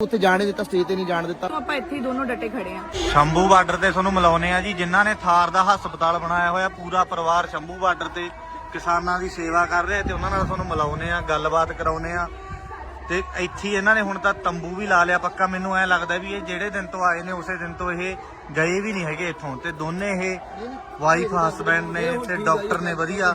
ਉੱਥੇ ਜਾਣ ਦਿੱਤਾ ਸਟੇਜ ਤੇ ਨਹੀਂ ਜਾਣ ਦਿੱਤਾ। ਆਪਾਂ ਇੱਥੇ ਹੀ ਦੋਨੋਂ ਡਟੇ ਖੜੇ ਆ। ਸ਼ੰਭੂ ਬਾਰਡਰ ਤੇ ਤੁਹਾਨੂੰ ਮਿਲਾਉਨੇ ਆ ਜੀ ਜਿਨ੍ਹਾਂ ਨੇ ਥਾਰ ਦਾ ਹਸਪਤਾਲ ਬਣਾਇਆ ਹੋਇਆ ਪੂਰਾ ਪਰਿਵਾਰ ਸ਼ੰਭੂ ਬਾਰਡਰ ਤੇ ਕਿਸਾਨਾਂ ਦੀ ਸੇਵਾ ਕਰ ਰਿਹਾ ਤੇ ਉਹਨਾਂ ਨਾਲ ਤੁਹਾਨੂੰ ਮਿਲਾਉਨੇ ਆ ਗੱਲਬਾਤ ਕਰਾਉਨੇ ਆ। ਤੇ ਇੱਥੇ ਹੀ ਇਹਨਾਂ ਨੇ ਹੁਣ ਤਾਂ ਤੰਬੂ ਵੀ ਲਾ ਲਿਆ ਪੱਕਾ ਮੈਨੂੰ ਐ ਲੱਗਦਾ ਵੀ ਇਹ ਜਿਹੜੇ ਦਿਨ ਤੋਂ ਆਏ ਨੇ ਉਸੇ ਦਿਨ ਤੋਂ ਇਹ ਗਏ ਵੀ ਨਹੀਂ ਹੈਗੇ ਇੱਥੋਂ। ਤੇ ਦੋਨੇ ਇਹ ਵਾਈਫ ਹਸਬੈਂਡ ਨੇ ਤੇ ਡਾਕਟਰ ਨੇ ਵਧੀਆ।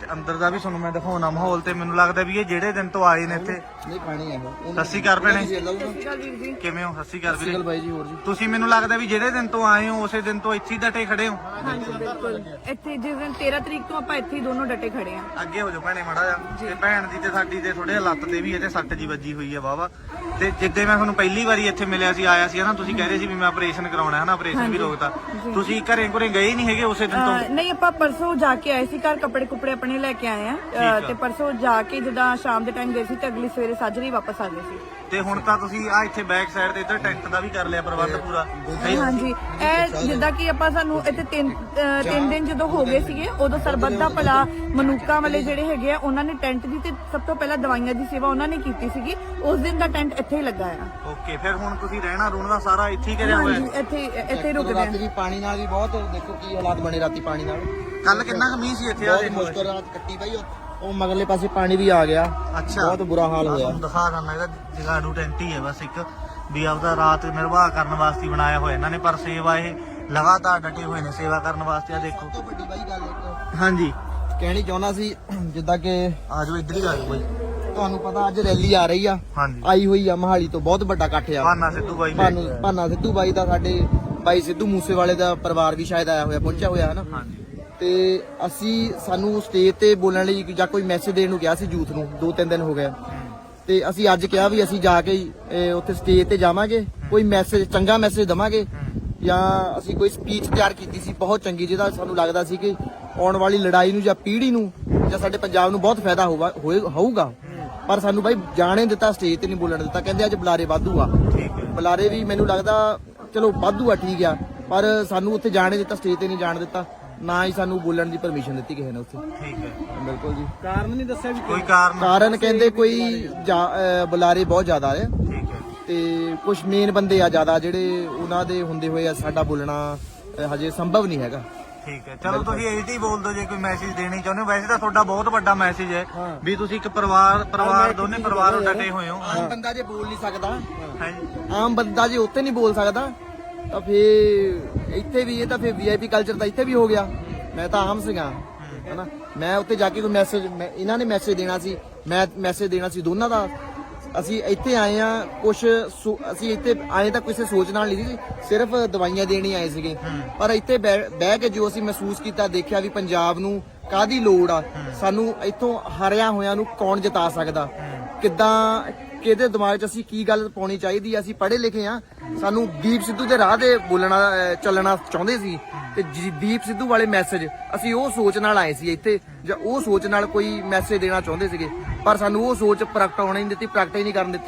ਤੇ ਅੰਦਰ ਦਾ ਵੀ ਤੁਹਾਨੂੰ ਮੈਂ ਦਿਖਾਉਣਾ ਮਾਹੌਲ ਤੇ ਮੈਨੂੰ ਲੱਗਦਾ ਵੀ ਇਹ ਜਿਹੜੇ ਦਿਨ ਤੋਂ ਆਏ ਨੇ ਇੱਥੇ ਨਹੀਂ ਖਾਣੀ ਹੈ ਉਹ ਸਤਿ ਸ਼੍ਰੀ ਅਕਾਲ ਭੈਣੇ ਕਿਵੇਂ ਹੋ ਵੀਰੇ? ਬਾਈ ਜੀ ਹੋਰ ਜੀ। ਤੁਸੀਂ ਮੈਨੂੰ ਲੱਗਦਾ ਵੀ ਜਿਹੜੇ ਦਿਨ ਤੋਂ ਆਏ ਹੋ ਉਸੇ ਦਿਨ ਤੋਂ ਇੱਥੇ ਹੀ ਡਟੇ ਖੜੇ ਹੋ? ਹਾਂਜੀ ਬਿਲਕੁਲ। ਇੱਥੇ ਜਿਸ ਦਿਨ 13 ਤਰੀਕ ਤੋਂ ਆਪਾਂ ਇੱਥੇ ਹੀ ਦੋਨੋਂ ਡਟੇ ਖੜੇ ਆ ਅੱਗੇ ਹੋ ਜਾਓ ਭੈਣੇ ਮੜਾ ਜਾ। ਤੇ ਭੈਣ ਦੀ ਤੇ ਸਾਡੀ ਤੇ ਥੋੜੇ ਲੱਤ ਤੇ ਵੀ ਇਹਦੇ ਸੱਟ ਜੀ ਵੱਜੀ ਹੋਈ ਹੈ ਵਾਵਾ ਤੇ ਜਿੱਦੇ ਮੈਂ ਤੁਹਾਨੂੰ ਪਹਿਲੀ ਵਾਰੀ ਇੱਥੇ ਮਿਲਿਆ ਸੀ ਆਇਆ ਸੀ ਤੁਸੀਂ ਕਹਿ ਰਹੇ ਸੀ ਵੀ ਮੈਂ ਆਪਰੇਸ਼ਨ ਕਰਾਉਣਾ ਹੈ ਨਾ ਆਪਰੇਸ਼ਨ ਵੀ ਰੋਕਤਾ। ਤੁਸੀਂ ਘਰੇ ਘਰੇ ਗਏ ਹੀ ਨਹੀਂ ਹੈਗੇ ਉਸੇ ਦਿਨ ਤੋਂ? ਅਹ ਨਹੀਂ ਆਪਾਂ ਪਰਸੋਂ ਜਾ ਕੇ ਆਏ ਸੀ ਘਰ ਕੱਪੜੇ ਕੁਪੜੇ ਆਪਣੇ ਲੈ ਕੇ ਆਏ ਆ ਅਹ ਤੇ ਪਰਸੋਂ ਜਾ ਕੇ ਜਦੋਂ ਸ਼ਾਮ ਦੇ ਟਾਈਮ ਗਏ ਸੀ ਤੇ ਅਗਲੀ ਸਵੇਰੇ ਸਾਜਰੇ ਵਾਪਸ ਆ ਗਏ ਸੀ। ਤੇ ਹੁਣ ਤਾਂ ਤੁਸੀਂ ਆ ਇੱਥੇ ਬੈਕ ਸਾਈਡ ਤੇ ਇੱਧਰ ਟੈਂਟ ਦਾ ਵੀ ਕਰ ਲਿਆ ਪ੍ਰਬੰਧ ਪੂਰਾ। ਹਾਂਜੀ ਇਹ ਜਿੱਦਾਂ ਕਿ ਆਪਾਂ ਸਾਨੂੰ ਇੱਥੇ ਤਿੰਨ ਅਹ ਤਿੰਨ ਦਿਨ ਜਦੋਂ ਹੋ ਗਏ ਸੀਗੇ ਉਦੋਂ ਸਰਬੱਤ ਦਾ ਭਲਾ ਮਨੂਕਾ ਵਾਲੇ ਜਿਹੜੇ ਹੈਗੇ ਆ ਉਹਨਾਂ ਨੇ ਟੈਂਟ ਦੀ ਤੇ ਸਭ ਤੋਂ ਪਹਿਲਾਂ ਦਵਾਈਆਂ ਦੀ ਸੇਵਾ ਉਹਨਾਂ ਨੇ ਕੀਤੀ ਸੀਗੀ। ਉਸ ਦਿਨ ਦਾ ਟੈਂਟ ਇੱਥੇ ਹੀ ਲੱਗਾ ਆ। ਓਕੇ ਫਿਰ ਹੁਣ ਤੁਸੀਂ ਰਹਿਣਾ ਰੂਣਾ ਦਾ ਸਾਰਾ ਇੱਥੇ ਹੀ ਕਰਿਆ ਹੋਇਆ ਹਾਂਜੀ ਇੱਥੇ ਇੱਥੇ ਰੁਕਦੇ ਰਾਤੀ ਆ। ਵੀ ਪਾਣੀ ਨਾਲ ਵੀ ਬਹੁਤ ਦੇਖੋ ਕੀ ਹਾਲਾਤ ਬਣੇ ਰਾਤੀ ਪਾਣੀ ਨਾਲ। ਕੱਲ ਕਿੰਨਾ ਕੁ ਮੀਂਹ ਸੀ ਇੱਥੇ ਆ ਬਹੁਤ ਦੇਖੋ। ਮੁਸ਼ਕਲ ਰਾਤ ਕੱਟੀ ਬਾਈ ਉਹ- ਉਹ ਮਗਰਲੇ ਪਾਸੇ ਪਾਣੀ ਵੀ ਆ ਗਿਆ। ਅੱਛਾ। ਬਹੁਤ ਬੁਰਾ ਹਾਲ ਹੋਇਆ। ਤੁਹਾਨੂੰ ਦਿਖਾ ਦਿੰਦਾ ਇਹਦਾ ਜਗਾੜੂ ਟੈਂਟ ਹੀ ਹੈ ਬਸ ਇੱਕ। ਵੀ ਆਪਦਾ ਰਾਤ ਨਿਰਵਾਹ ਕਰਨ ਵਾਸਤੇ ਹੀ ਬਣਾਇਆ ਹੋਇਆ। ਇਹਨਾਂ ਨੇ ਪਰ ਸੇਵਾ ਇਹ ਲਗਾਤਾਰ ਡਟੇ ਹੋਏ ਨੇ ਸੇਵਾ ਕਰਨ ਵਾਸਤੇ। ਆ ਦੇਖੋ। ਸਭ ਤੋਂ ਵੱਡੀ ਬਾਈ ਗੱਲ ਇੱਕ। ਹਾਂਜੀ। ਕਹਿਣੀ ਚਾਹੁੰਦਾ ਸੀ ਜਿੱਦਾਂ ਕਿ ਆਜੋ ਇੱਧਰ ਹੀ ਆਜੋ ਬਾਈ। ਤੁਹਾਨੂੰ ਪਤਾ ਅੱਜ ਰੈਲੀ ਆ ਰਹੀ ਆ। ਹਾਂਜੀ। ਆਈ ਹੋਈ ਆ ਮਹਾਲੀ ਤੋਂ ਬਹੁਤ ਵੱਡਾ ਇਕੱਠ ਆ। ਭਾਨਾ ਸਿੱਧੂ ਬਾਈ ਨੇ ਭਾਨੂ ਭਾਨਾ ਸਿੱਧੂ ਬਾਈ ਦਾ ਸਾਡੇ ਬਾਈ ਸਿੱਧੂ ਮੂਸੇਵਾਲੇ ਦਾ ਪਰਿਵਾਰ ਵੀ ਸ਼ਾਇਦ ਆਇਆ ਹੋਇਆ ਪਹੁੰਚਿਆ ਹੋਇਆ ਹੈ ਨਾ ਹਾਂਜੀ। ਤੇ ਅਸੀਂ ਸਾਨੂੰ ਸਟੇਜ ਤੇ ਬੋਲਣ ਲਈ ਜਾਂ ਕੋਈ ਮੈਸੇਜ ਦੇਣ ਨੂੰ ਕਿਹਾ ਸੀ ਯੂਥ ਨੂੰ ਦੋ ਤਿੰਨ ਦਿਨ ਹੋ ਗਏ। ਤੇ ਅਸੀਂ ਅੱਜ ਕਿਹਾ ਵੀ ਅਸੀਂ ਜਾ ਕੇ ਇਹ, ਉੱਥੇ ਸਟੇਜ ਤੇ ਜਾਵਾਂਗੇ ਕੋਈ ਮੈਸੇਜ ਚੰਗਾ ਮੈਸੇਜ ਦਵਾਂਗੇ। ਜਾਂ ਅਸੀਂ ਕੋਈ ਸਪੀਚ ਤਿਆਰ ਕੀਤੀ ਸੀ ਬਹੁਤ ਚੰਗੀ ਜਿਹਦਾ ਸਾਨੂੰ ਲੱਗਦਾ ਸੀ ਕਿ ਆਉਣ ਵਾਲੀ ਲੜਾਈ ਨੂੰ ਜਾਂ ਪੀੜ੍ਹੀ ਨੂੰ ਜਾਂ ਸਾਡੇ ਪੰਜਾਬ ਨੂੰ ਬਹੁਤ ਫਾਇਦਾ ਹੋਊਗਾ ਹੋਏ- ਹੋਊਗਾ। ਪਰ ਸਾਨੂੰ ਬਾਈ ਜਾਣੇ ਦਿੱਤਾ ਸਟੇਜ ਤੇ ਨਹੀਂ ਬੋਲਣ ਦਿੱਤਾ। ਕਹਿੰਦੇ ਅੱਜ ਬੁਲਾਰੇ ਵਾਧੂ ਆ। ਠੀਕ ਹੈ। ਬੁਲਾਰੇ ਵੀ ਮੈਨੂੰ ਲੱਗਦਾ ਚਲੋ ਵਾਧੂ ਆ ਠੀਕ ਆ। ਪਰ ਸਾਨੂੰ ਉੱਥੇ ਜਾਣੇ ਦਿੱਤਾ ਸਟੇਜ ਤੇ ਨਹੀਂ ਜਾਣ ਦਿੱਤਾ। ਨਾ ਹੀ ਸਾਨੂੰ ਬੋਲਣ ਦੀ ਪਰਮਿਸ਼ਨ ਦਿੱਤੀ ਕਿਸੇ ਨੇ ਉੱਥੇ। ਠੀਕ ਹੈ। ਬਿਲਕੁਲ ਜੀ। ਕਾਰਨ ਨਹੀਂ ਦੱਸਿਆ ਵੀ ਕੋਈ ਕਾਰਨ ਕਾਰਨ ਕਹਿੰਦੇ ਕੋਈ ਜਾ- ਅਹ ਬੁਲਾਰੇ ਬਹੁਤ ਜ਼ਿਆਦਾ ਆ। ਠੀਕ ਹੈ। ਤੇ ਕੁਝ ਮੇਨ ਬੰਦੇ ਆ ਜ਼ਿਆਦਾ ਜਿਹੜੇ ਉਹਨਾਂ ਦੇ ਹੁੰਦੇ ਹੋਏ ਆ ਸਾਡਾ ਬੋਲਣਾ ਅਹ ਹਜੇ ਸੰਭਵ ਨਹੀਂ ਹੈਗਾ। ਠੀਕ ਹੈ। ਚਲੋ ਤੁਸੀਂ ਇਹ ਹੀ ਬੋਲ ਦਿਓ ਜੇ ਕੋਈ ਮੈਸੇਜ ਦੇਣੀ ਚਾਹੁੰਦੇ ਹੋ। ਵੈਸੇ ਤਾਂ ਤੁਹਾਡਾ ਬਹੁਤ ਵੱਡਾ ਮੈਸੇਜ ਹੈ ਵੀ ਤੁਸੀਂ ਇੱਕ ਪਰਿਵਾਰ ਪਰਿਵਾਰ ਦੋਨੇ ਪਰਿਵਾਰ ਨੂੰ ਡਟੇ ਹੋਏ ਹੋ। ਆਮ ਬੰਦਾ ਜੇ ਬੋਲ ਨਹੀਂ ਸਕਦਾ ਹਾਂਜੀ। ਆਮ ਬੰਦਾ ਜੇ ਉੱਥੇ ਨਹੀਂ ਬੋਲ ਸਕਦਾ ਤਾਂ ਫੇਰ ਇੱਥੇ ਵੀ ਇਹ ਤਾਂ ਫੇਰ ਵੀਆਈਪੀ ਕਲਚਰ ਤਾਂ ਇੱਥੇ ਵੀ ਹੋ ਗਿਆ। ਮੈਂ ਤਾਂ ਆਮ ਸੀਗਾ, ਹਨਾ? ਮੈਂ ਉੱਥੇ ਜਾ ਕੇ ਕੋਈ ਮੈਸੇਜ ਇਹਨਾਂ ਨੇ ਮੈਸੇਜ ਦੇਣਾ ਸੀ, ਮੈਂ ਮੈਸੇਜ ਦੇਣਾ ਸੀ ਦੋਨਾਂ ਦਾ। ਅਸੀਂ ਇੱਥੇ ਆਏ ਆ ਕੁਝ ਅਸੀਂ ਇੱਥੇ ਆਏ ਤਾਂ ਕਿਸੇ ਸੋਚ ਨਾਲ ਨਹੀਂ ਸੀ, ਸਿਰਫ ਦਵਾਈਆਂ ਦੇਣ ਹੀ ਆਏ ਸੀਗੇ। ਪਰ ਇੱਥੇ ਬਹਿ ਬਹਿ ਕੇ ਜੋ ਅਸੀਂ ਮਹਿਸੂਸ ਕੀਤਾ, ਦੇਖਿਆ ਵੀ ਪੰਜਾਬ ਨੂੰ ਕਾਦੀ ਲੋੜ ਆ, ਸਾਨੂੰ ਇੱਥੋਂ ਹਰਿਆ ਹੋਇਆਂ ਨੂੰ ਕੌਣ ਜਿਤਾ ਸਕਦਾ? ਕਿੱਦਾਂ ਕਿਹਦੇ ਦਿਮਾਗ 'ਚ ਅਸੀਂ ਕੀ ਗੱਲ ਪਾਉਣੀ ਚਾਹੀਦੀ ਆ? ਅਸੀਂ ਪੜ੍ਹੇ ਲਿਖੇ ਆ। ਸਾਨੂੰ ਦੀਪ ਸਿੱਧੂ ਦੇ ਰਾਹ ਤੇ ਬੋਲਣਾ ਅਹ, ਚੱਲਣਾ ਚਾਹੁੰਦੇ ਸੀ। ਤੇ ਜੀ- ਦੀਪ ਸਿੱਧੂ ਵਾਲੇ ਮੈਸੇਜ ਅਸੀਂ ਉਹ ਸੋਚ ਨਾਲ ਆਏ ਸੀ ਇੱਥੇ ਜਾਂ ਉਹ ਸੋਚ ਨਾਲ ਕੋਈ ਮੈਸੇਜ ਦੇਣਾ ਚਾਹੁੰਦੇ ਸੀਗੇ। ਪਰ ਸਾਨੂੰ ਉਹ ਸੋਚ ਪ੍ਰਗਟ ਹੋਣੀ ਨਹੀਂ ਦਿੱਤੀ ਪ੍ਰਗਟ ਹੀ ਨਹੀਂ ਕਰਨ ਦਿੱਤੀ।